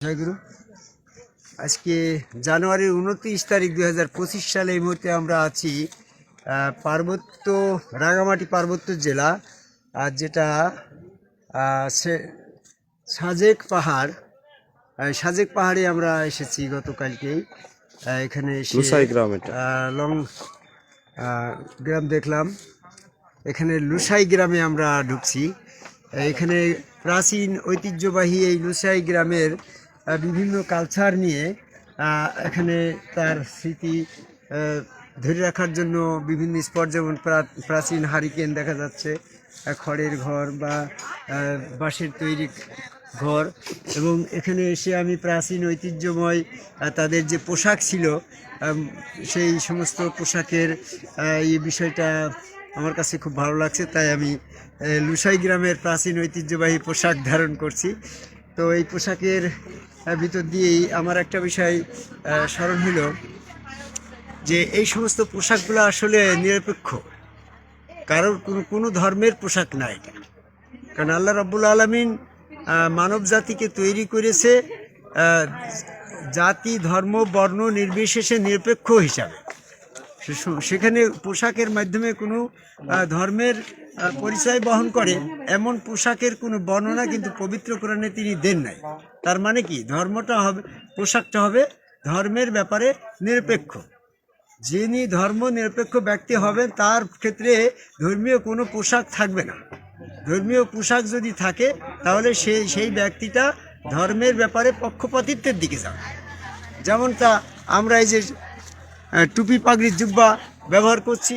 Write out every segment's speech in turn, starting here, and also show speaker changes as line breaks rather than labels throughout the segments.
জয়গুরু। আজকে জানুয়ারির উনত্রিশ তারিখ দুই হাজার পঁচিশ সালে এই মুহূর্তে আমরা আছি পার্বত্য রাঙামাটি পার্বত্য জেলা আর যেটা সাজেক পাহাড় সাজেক পাহাড়ে আমরা এসেছি গতকালকেই। এখানে এসে লং গ্রাম দেখলাম। এখানে লুসাই গ্রামে আমরা ঢুকছি। এখানে প্রাচীন ঐতিহ্যবাহী এই লুসাই গ্রামের বিভিন্ন কালচার নিয়ে এখানে তার স্মৃতি ধরে রাখার জন্য বিভিন্ন স্পট যেমন প্রাচীন হারিকেন দেখা যাচ্ছে খড়ের ঘর বা বাঁশের তৈরি ঘর এবং এখানে এসে আমি প্রাচীন ঐতিহ্যময় তাদের যে পোশাক ছিল সেই সমস্ত পোশাকের এই বিষয়টা আমার কাছে খুব ভালো লাগছে, তাই আমি লুসাই গ্রামের প্রাচীন ঐতিহ্যবাহী পোশাক ধারণ করছি। তো এই পোশাকের ভিতর দিয়েই আমার একটা বিষয় স্মরণ হলো যে এই সমস্ত পোশাকগুলো আসলে নিরপেক্ষ। কারোর কোনো কোনো ধর্মের পোশাক না এটা কারণ আল্লাহ রব্বুল আলমিন মানব জাতিকে তৈরি করেছে জাতি, ধর্ম, বর্ণ নির্বিশেষে নিরপেক্ষ হিসাবে। সেখানে পোশাকের মাধ্যমে কোনো ধর্মের পরিচয় বহন করে, এমন পোশাকের কোনো বর্ণনা কিন্তু পবিত্র কোরআনে তিনি দেন নাই। তার মানে কি? ধর্মটা হবে, পোশাকটা হবে ধর্মের ব্যাপারে নিরপেক্ষ। যিনি ধর্ম নিরপেক্ষ ব্যক্তি হবেন, তার ক্ষেত্রে ধর্মীয় কোনো পোশাক থাকবে না। ধর্মীয় পোশাক যদি থাকে, তাহলে সেই সেই ব্যক্তিটা ধর্মের ব্যাপারে পক্ষপাতিত্বের দিকে যাবে। যেমনটা আমরা এই যে টুপি, পাগড়ি, জুব্বা ব্যবহার করছি।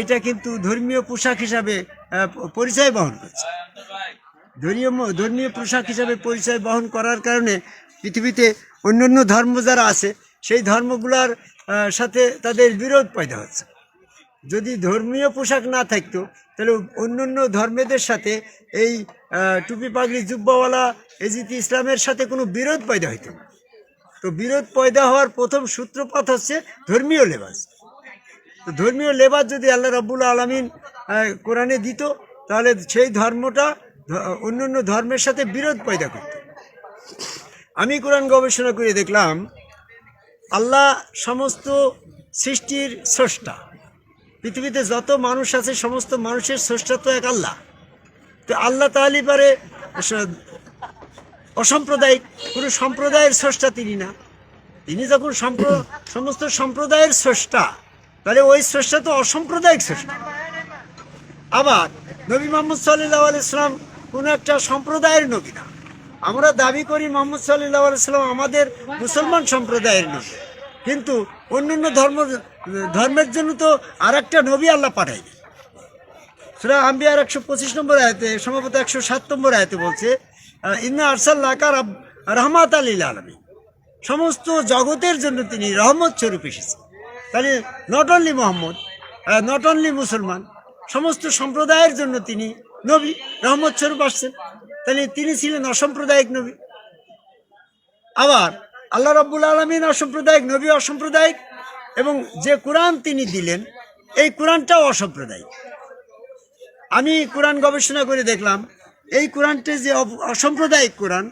এটা কিন্তু ধর্মীয় পোশাক হিসাবে পরিচয় বহন করছে। ধর্মীয় ধর্মীয় পোশাক হিসাবে পরিচয় বহন করার কারণে পৃথিবীতে অন্যান্য ধর্ম যারা আছে, সেই ধর্মগুলোর সাথে তাদের বিরোধ পয়দা হচ্ছে। যদি ধর্মীয় পোশাক না থাকতো, তাহলে অন্য অন্য ধর্মেদের সাথে এই টুপি, পাগড়ি, জুব্বাওয়ালা, এজিতি ইসলামের সাথে কোনো বিরোধ পয়দা হইতো না। তো বিরোধ পয়দা হওয়ার প্রথম সূত্রপাত হচ্ছে ধর্মীয় লেবাস। তো ধর্মীয় লেবাস যদি আল্লাহ রাব্বুল আলমিন কোরআনে দিত, তাহলে সেই ধর্মটা ধ- অন্য ধর্মের সাথে বিরোধ পয়দা করত। আমি কোরআন গবেষণা করে দেখলাম, আল্লাহ সমস্ত সৃষ্টির স্রষ্টা, পৃথিবীতে যত মানুষ আছে, সমস্ত মানুষের স্রষ্টা তো এক আল্লাহ। তো আল্লাহ তাহলে পারে অসাম্প্রদায়িক, কোনো সম্প্রদায়ের স্রষ্টা তিনি না। তিনি যখন সম্প্র- সমস্ত সম্প্রদায়ের স্রষ্টা, তাহলে ওই স্রষ্টা তো অসাম্প্রদায়িক স্রষ্টা। আবার নবী মোহাম্মদ সাল্লাহ ইসলাম কোনো একটা সম্প্রদায়ের নবী না। আমরা দাবি করি মোহাম্মদ সাল্লাহ ইসলাম আমাদের মুসলমান সম্প্রদায়ের নবী। কিন্তু অন্যান্য ধর্ম, ধর্মের জন্য তো আর একটা নবী আল্লাহ পাঠায়নি সুরা আম্বিয়ার একশো পঁচিশ নম্বর আয়তে, সম্ভবত একশো সাত নম্বর আয়তে বলছে ইন্না আরসাল্লাকা রাব- রহমাত আলীল আলমী সমস্ত জগতের জন্য তিনি রহমত স্বরূপ এসেছেন। তাহলে not only Mohammad not only মুসলমান, সমস্ত সম্প্রদায়ের জন্য তিনি নবী, রহমত স্বরূপ আসছেন। তাহলে তিনি ছিলেন অসাম্প্রদায়িক নবী। আবার আল্লাহ রব্বুল আলমিন অসাম্প্রদায়িক, নবী অসাম্প্রদায়িক, এবং যে কোরআন তিনি দিলেন, এই কোরআনটাও অসাম্প্রদায়িক। আমি কোরআন গবেষণা করে দেখলাম এই কোরআনটা যে অসাম্প্রদায়িক কোরআন,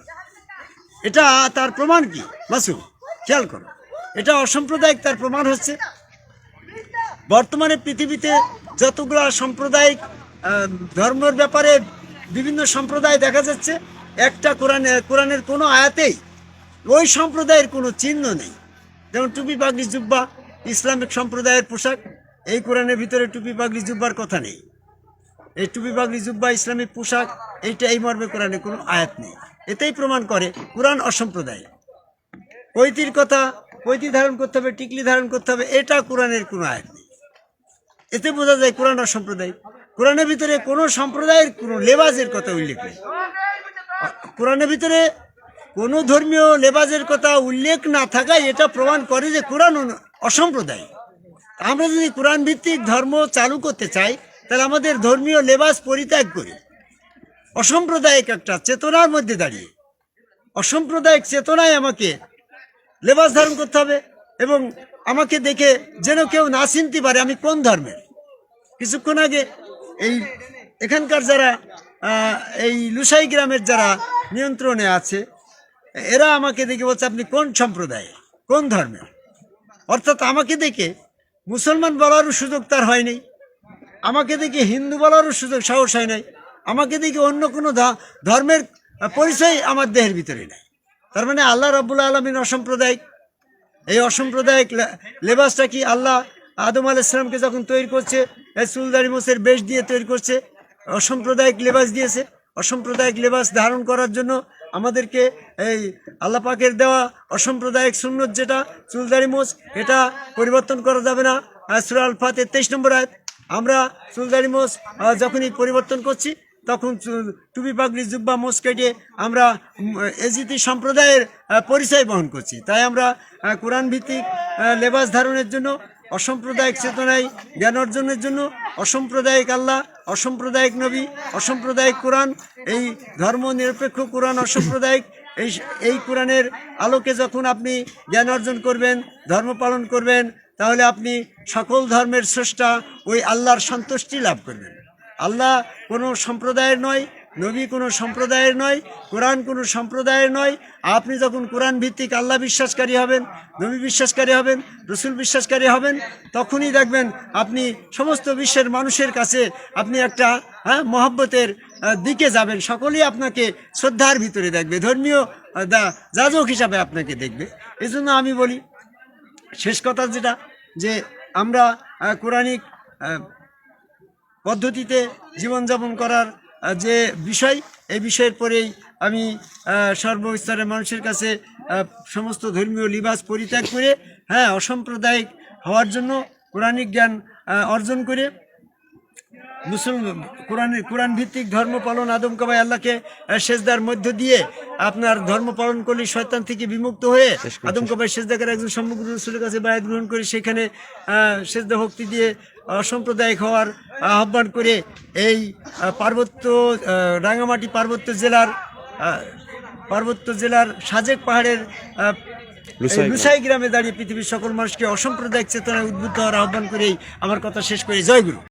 এটা তার প্রমাণ কি? মাসু খেয়াল করো। এটা অসাম্প্রদায়িক তার প্রমাণ হচ্ছে, বর্তমানে পৃথিবীতে যতগুলা সাম্প্রদায়িক ধর্মের ব্যাপারে বিভিন্ন সম্প্রদায় দেখা যাচ্ছে, একটা কোরআন, কোরআনের কোনো আয়াতেই ওই সম্প্রদায়ের কোনো চিহ্ন নেই। যেমন টুপি, পাগড়ি, জুব্বা, ইসলামিক সম্প্রদায়ের পোশাক, এই কোরআনের ভিতরে টুপি, পাগড়ি, জুব্বার কথা নেই। এই টুপি পাগড়ি জুব্বা ইসলামিক পোশাক, এইটা এই মর্মে কোরআনে কোনো আয়াত নেই। এতেই প্রমাণ করে কোরআন অসম্প্রদায় পৈতির কথা, পৈতি ধারণ করতে হবে, টিকলি ধারণ করতে হবে, এটা কোরআনের কোনো আয়াত নেই। এতে বোঝা যায় কোরআন অসম্প্রদায় কোরআনের ভিতরে কোনো সম্প্রদায়ের কোনো লেবাজের কথা উল্লেখ নেই। কোরআনের ভিতরে কোনো ধর্মীয় লেবাজের কথা উল্লেখ না থাকায় এটা প্রমাণ করে যে কোরআন অসম্প্রদায় আমরা যদি কোরআন ভিত্তিক ধর্ম চালু করতে চাই তাহলে আমাদের ধর্মীয় লেবাস পরিত্যাগ করে, অসাম্প্রদায়িক একটা চেতনার মধ্যে দাঁড়িয়ে, অসাম্প্রদায়িক চেতনায় আমাকে লেবাস ধারণ করতে হবে এবং আমাকে দেখে যেন কেউ না চিনতে পারে আমি কোন ধর্মের। কিছুক্ষণ আগে এই এখানকার যারা এই লুসাই গ্রামের যারা নিয়ন্ত্রণে আছে, এরা আমাকে দেখে বলছে, আপনি কোন সম্প্রদায়ে কোন ধর্মের? অর্থাৎ আমাকে দেখে মুসলমান বলারও সুযোগ তার হয়নি। আমাকে দেখে হিন্দু বলারও সুযোগ, সাহস হয় নাই। আমাকে দেখে অন্য কোনো ধর্মের পরিচয় আমার দেহের ভিতরে নাই। তার মানে আল্লাহ রব্বুল আলমিন অসাম্প্রদায়িক। এই অসাম্প্রদায়িক লেবাসটা কি আল্লাহ আদম আল ইসলামকে যখন তৈরি করছে, এই চুলদারি মোসের বেশ দিয়ে তৈরি করছে, অসাম্প্রদায়িক লেবাস দিয়েছে। অসাম্প্রদায়িক লেবাস ধারণ করার জন্য আমাদেরকে এই আল্লাহ পাকের দেওয়া অসাম্প্রদায়িক সুন্নত যেটা চুলদারি মোচ এটা পরিবর্তন করা যাবে না। সুরাল ফাতে তেইশ নম্বর আয়াত। আমরা চুলদারি আহ, যখনই পরিবর্তন করছি তখন টুপি পাগড়ি জুব্বা মোচ কেটে আমরা এজিতি সম্প্রদায়ের পরিচয় বহন করছি। তাই আমরা কোরআন ভিত্তিক লেবাস ধারণের জন্য অসাম্প্রদায়িক চেতনায় জ্ঞান অর্জনের জন্য অসাম্প্রদায়িক আল্লাহ অসাম্প্রদায়িক নবী অসাম্প্রদায়িক কোরআন এই ধর্ম নিরপেক্ষ কোরআন অসাম্প্রদায়িক এই এই কোরআনের আলোকে যখন আপনি জ্ঞান অর্জন করবেন ধর্ম পালন করবেন তাহলে আপনি সকল ধর্মের স্রষ্টা ওই আল্লাহর সন্তুষ্টি লাভ করবেন। আল্লাহ কোনো সম্প্রদায়ের নয়, নবী কোনো সম্প্রদায়ের নয়, কোরআন কোনো সম্প্রদায়ের নয়। আপনি যখন কোরআন ভিত্তিক আল্লাহ বিশ্বাসকারী হবেন, নবী বিশ্বাসকারী হবেন, রসুল বিশ্বাসকারী হবেন, তখনই দেখবেন আপনি সমস্ত বিশ্বের মানুষের কাছে আপনি একটা হ্যাঁ মহব্বতের দিকে যাবেন। সকলেই আপনাকে শ্রদ্ধার ভিতরে দেখবে। ধর্মীয় যাজক হিসাবে আপনাকে দেখবে। এজন্য আমি বলি শেষ কথা যেটা, যে আমরা কোরআনিক পদ্ধতিতে জীবনযাপন করার যে বিষয়, এই বিষয়ের পরেই আমি সর্বস্তরের মানুষের কাছে সমস্ত ধর্মীয় লিবাস পরিত্যাগ করে হ্যাঁ অসাম্প্রদায়িক হওয়ার জন্য কোরআনিক জ্ঞান অর্জন করে মুসলমান কোরআন কোরআন ভিত্তিক ধর্ম পালন আদম কাবাই আল্লাহকে সেজদার মধ্য দিয়ে আপনার ধর্ম পালন করলে শয়তান থেকে বিমুক্ত হয়ে আদম কাবাই সেজদা করে একজন সমগ্র রসুলের কাছে বায়াত গ্রহণ করে সেখানে সেজদা ভক্তি দিয়ে অসাম্প্রদায়িক হওয়ার আহ্বান করে এই পার্বত্য রাঙামাটি পার্বত্য জেলার পার্বত্য জেলার সাজেক পাহাড়ের লুসাই গ্রামে দাঁড়িয়ে পৃথিবীর সকল মানুষকে অসাম্প্রদায়িক চেতনায় উদ্বুদ্ধ হওয়ার আহ্বান করেই আমার কথা শেষ করে। জয় গুরু।